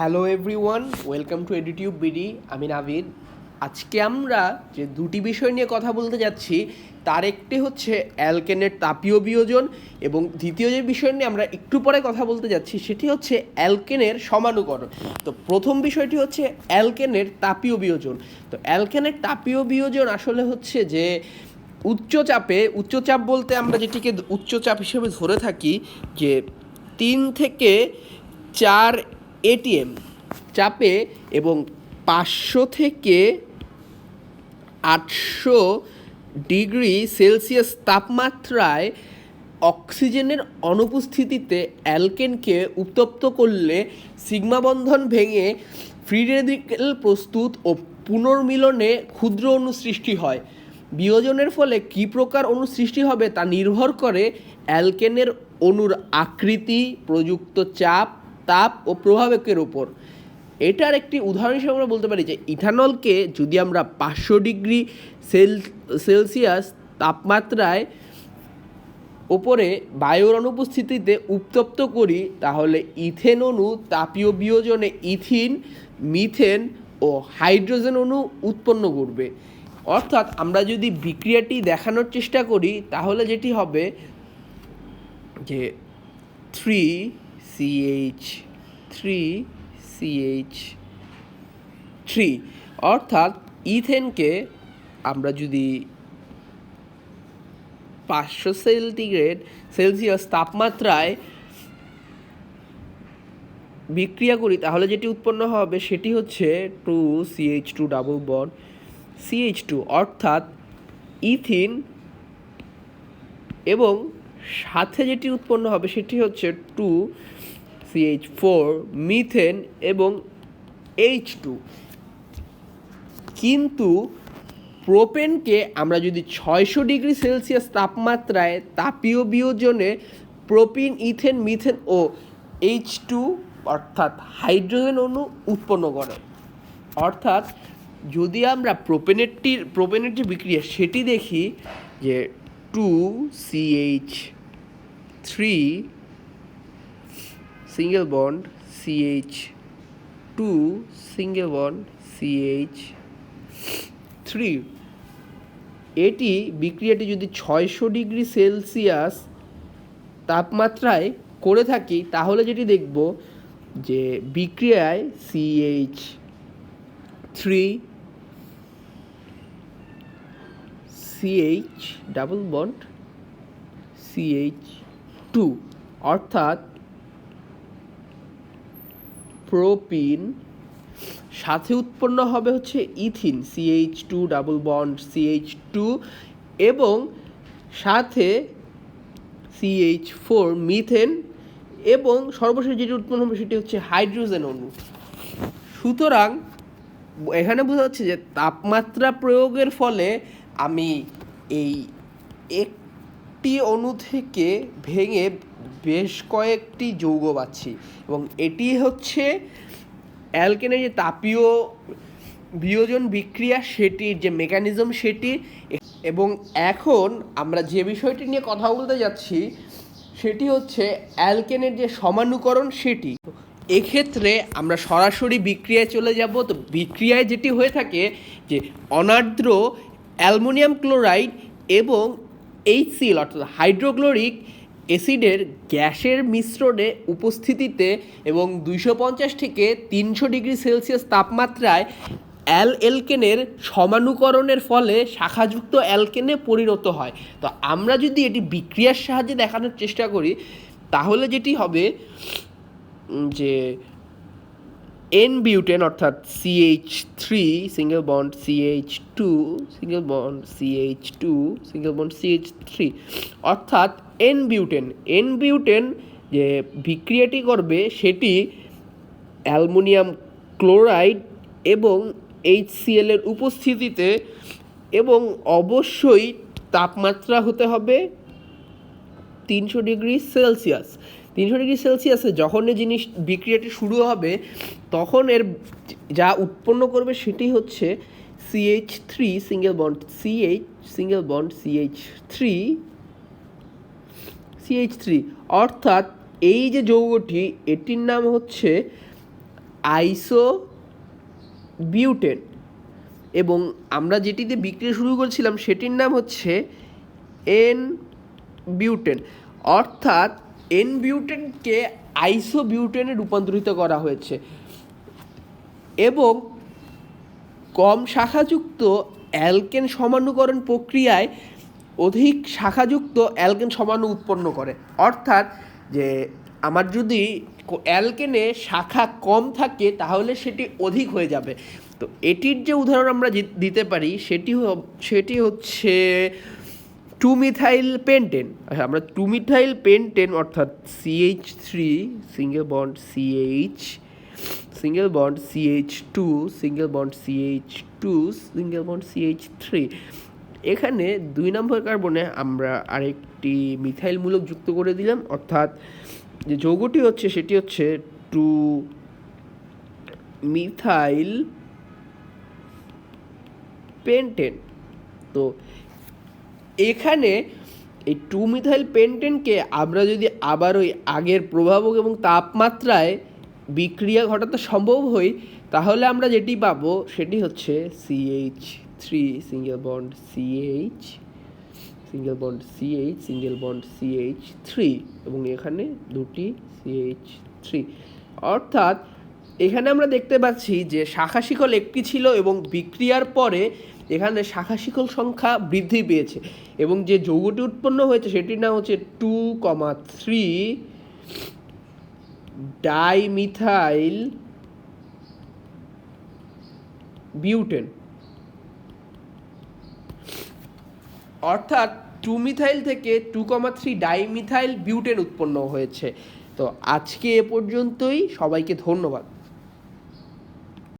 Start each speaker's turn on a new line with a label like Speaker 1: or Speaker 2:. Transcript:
Speaker 1: Hello everyone welcome to এডিটিউব BD আমি নাভিদ আজকে আমরা যে দুটি বিষয় নিয়ে কথা বলতে যাচ্ছি, তার একটি হচ্ছে অ্যালকেনের তাপীয় বিয়োজন এবং দ্বিতীয় যে বিষয় নিয়ে আমরা একটু পরে কথা বলতে যাচ্ছি, সেটি হচ্ছে অ্যালকেনের সমানুকরণ। তো প্রথম বিষয়টি হচ্ছে অ্যালকেনের তাপীয় বিয়োজন। তো অ্যালকেনের তাপীয় বিয়োজন আসলে হচ্ছে যে উচ্চচাপে উচ্চচাপ বলতে আমরা যেটিকে উচ্চচাপ হিসেবে ধরে থাকি, যে তিন থেকে চার এটিএম চাপে এবং পাঁচশো থেকে আটশো ডিগ্রি সেলসিয়াস তাপমাত্রায় অক্সিজেনের অনুপস্থিতিতে অ্যালকেনকে উত্তপ্ত করলে সিগমা বন্ধন ভেঙে ফ্রি রেডিকেল প্রস্তুত ও পুনর্মিলনে ক্ষুদ্র অণু সৃষ্টি হয়। বিয়োজনের ফলে কী প্রকার অণু সৃষ্টি হবে তা নির্ভর করে অ্যালকেনের অণুর আকৃতি, প্রযুক্ত চাপ তাপ ও প্রভাবকের উপর। এটার একটি উদাহরণ হিসেবে আমরা বলতে পারি যে ইথানলকে যদি আমরা পাঁচশো ডিগ্রি সেল, সেলসিয়াস তাপমাত্রায় ওপরে বায়ুর অনুপস্থিতিতে উত্তপ্ত করি, তাহলে ইথেন অণু তাপীয় বিয়োজনে ইথিন, মিথেন ও হাইড্রোজেন অণু উৎপন্ন করবে। অর্থাৎ আমরা যদি বিক্রিয়াটি দেখানোর চেষ্টা করি, তাহলে যেটি হবে যে three CH three CH three অর্থাৎ ইথেনকে আমরা যদি পাঁচশো সেন্টিগ্রেড সেলসিয়াস তাপমাত্রায় বিক্রিয়া করি, তাহলে যেটি উৎপন্ন হবে সেটি হচ্ছে two CH two double bond CH two অর্থাৎ ইথিন এবং সাথে যেটি উৎপন্ন হবে সেটি হচ্ছে টু সিএইচ ফোর মিথেন এবং এইচ টু কিন্তু প্রোপেনকে আমরা যদি ছয়শো ডিগ্রি সেলসিয়াস তাপমাত্রায় তাপীয় বিয়োজনে প্রোপিন ইথেন মিথেন ও এইচ টু অর্থাৎ হাইড্রোজেন অণু উৎপন্ন করে। অর্থাৎ যদি আমরা প্রোপেনেরটির প্রোপেনের যে বিক্রিয়া সেটি দেখি যে two CH three single bond CH two single bond CH three এটি বিক্রিয়াটি যদি ছয়শো ডিগ্রি সেলসিয়াস তাপমাত্রায় করে থাকি, তাহলে যেটি দেখব যে বিক্রিয়ায় CH three CH double bond CH two অর্থাৎ প্রোপিন সাথে উৎপন্ন হবে হচ্ছে ethene CH two double bond CH two এবং সাথে সিএইচ ফোর মিথেন এবং সর্বশেষ যেটি উৎপন্ন হবে সেটি হচ্ছে হাইড্রোজেন অণু। সুতরাং এখানে বোঝা যাচ্ছে যে তাপমাত্রা প্রয়োগের ফলে আমি এই একটি অণু থেকে ভেঙে বেশ কয়েকটি যৌগ পাচ্ছি। এবং এটি হচ্ছে অ্যালকেনের যে তাপীয় বিয়োজন বিক্রিয়া সেটির যে মেকানিজম সেটি, এবং এখন আমরা যে বিষয়টি নিয়ে কথা বলতে যাচ্ছি, সেটি হচ্ছে অ্যালকেনের যে সমানুকরণ সেটি। এক্ষেত্রে আমরা সরাসরি বিক্রিয়ায় চলে যাব। তো বিক্রিয়ায় যেটি হয়ে থাকে যে অনার্দ্র অ্যালুমিনিয়াম ক্লোরাইড এবং এইচসিএল অর্থাৎ হাইড্রোক্লোরিক অ্যাসিডের গ্যাসের মিশ্রণে উপস্থিতিতে এবং দুইশো পঞ্চাশ থেকে তিনশো ডিগ্রি সেলসিয়াস তাপমাত্রায় অ্যাল এলকেনের সমানুকরণের ফলে শাখাযুক্ত অ্যালকেনে পরিণত হয়। তো আমরা যদি এটি বিক্রিয়ার সাহায্যে দেখানোর চেষ্টা করি, তাহলে যেটি হবে যে এন বিউটেন অর্থাৎ CH three single bond CH two single bond CH two single bond CH three অর্থাৎ এন বিউটেন এন বিউটেন যে বিক্রিয়াটি করবে সেটি অ্যালুমিনিয়াম ক্লোরাইড এবং এইচসিএল এর উপস্থিতিতে এবং অবশ্যই তাপমাত্রা হতে হবে তিনশো ডিগ্রি সেলসিয়াস। তিনশো ডিগ্রি সেলসিয়াসে যখন এই জিনিস বিক্রিয়াটি শুরু হবে তখন এর যা উৎপন্ন করবে সেটি হচ্ছে CH three single bond CH single bond CH three CH three অর্থাৎ এই যে যৌগটি, এটির নাম হচ্ছে আইসো বিউটেন এবং আমরা যেটিতে বিক্রিয়া শুরু করেছিলাম, সেটির নাম হচ্ছে এন বিউটেন অর্থাৎ এন বিউটেনকে আইসো বিউটেনে রূপান্তরিত করা হয়েছে। এবং কম শাখাযুক্ত অ্যালকেন সমানুকরণ প্রক্রিয়ায় অধিক শাখাযুক্ত অ্যালকেন সমাণু উৎপন্ন করে। অর্থাৎ যে আমার যদি অ্যালকেনে শাখা কম থাকে, তাহলে সেটি অধিক হয়ে যাবে। তো এটির যে উদাহরণ আমরা দিতে পারি, সেটি সেটি হচ্ছে টু মিথাইল পেন্টেন আচ্ছা আমরা টু মিথাইল পেন্টেন অর্থাৎ CH three single bond CH two single bond CH two single bond CH three এখানে দুই নম্বর কার্বনে আমরা আরেকটি মিথাইল মূলক যুক্ত করে দিলাম, অর্থাৎ যে যৌগটি হচ্ছে সেটি হচ্ছে টু মিথাইল পেন্টেন। তো এখানে এই টু মিথাইল পেন্টেনকে আমরা যদি আবার ওই আগের প্রভাবক এবং তাপমাত্রায় বিক্রিয়া ঘটাতে সম্ভব হই, তাহলে আমরা যেটি পাবো সেটি হচ্ছে CH three single bond CH single bond CH single bond CH three এবং এখানে দুটি সিএইচ থ্রি অর্থাৎ, এখানে আমরা দেখতে পাচ্ছি যে শাখা শিকল একটি ছিল এবং বিক্রিয়ার পরে এখানে শাখা শিকল সংখ্যা বৃদ্ধি পেয়েছে এবং যে যৌগটি উৎপন্ন হয়েছে সেটির নাম হচ্ছে two comma three dimethyl butane. অর্থাৎ টু মিথাইল থেকে two comma three dimethyl butane উৎপন্ন হয়েছে। তো আজকে এ পর্যন্তই। সবাইকে ধন্যবাদ।